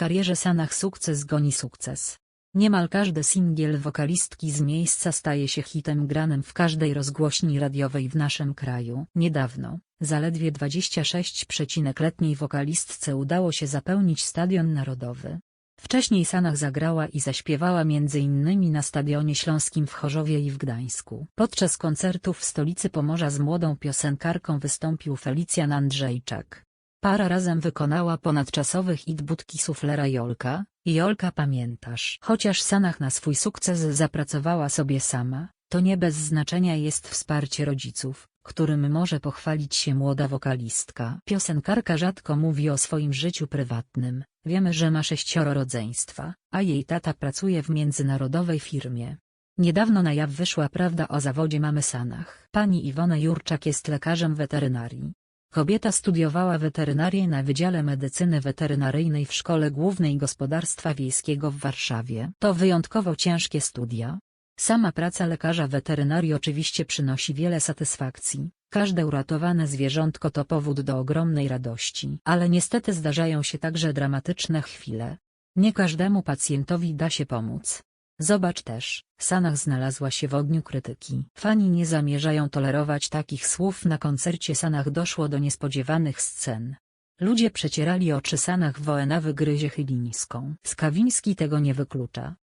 karierze Sanach sukces goni sukces. Niemal każdy singiel wokalistki z miejsca staje się hitem granym w każdej rozgłośni radiowej w naszym kraju. Niedawno, zaledwie 26-letniej wokalistce udało się zapełnić Stadion Narodowy. Wcześniej Sanach zagrała i zaśpiewała m.in. na Stadionie Śląskim w Chorzowie i w Gdańsku. Podczas koncertów w stolicy Pomorza z młodą piosenkarką wystąpił Felicjan Andrzejczak. Para razem wykonała ponadczasowy hit Budki Suflera Jolka, Jolka pamiętasz. Chociaż Sanach na swój sukces zapracowała sobie sama, to nie bez znaczenia jest wsparcie rodziców, którym może pochwalić się młoda wokalistka. Piosenkarka rzadko mówi o swoim życiu prywatnym, wiemy, że ma sześcioro rodzeństwa, a jej tata pracuje w międzynarodowej firmie. Niedawno na jaw wyszła prawda o zawodzie mamy Sanach. Pani Iwona Jurczak jest lekarzem weterynarii. Kobieta studiowała weterynarię na Wydziale Medycyny Weterynaryjnej w Szkole Głównej Gospodarstwa Wiejskiego w Warszawie. To wyjątkowo ciężkie studia. Sama praca lekarza weterynarii oczywiście przynosi wiele satysfakcji. Każde uratowane zwierzątko to powód do ogromnej radości. Ale niestety zdarzają się także dramatyczne chwile. Nie każdemu pacjentowi da się pomóc. Zobacz też, Sanach znalazła się w ogniu krytyki. Fani nie zamierzają tolerować takich słów na koncercie Sanach doszło do niespodziewanych scen. Ludzie przecierali oczy Sanach Woena wygryzie Chylińską. Skawiński tego nie wyklucza.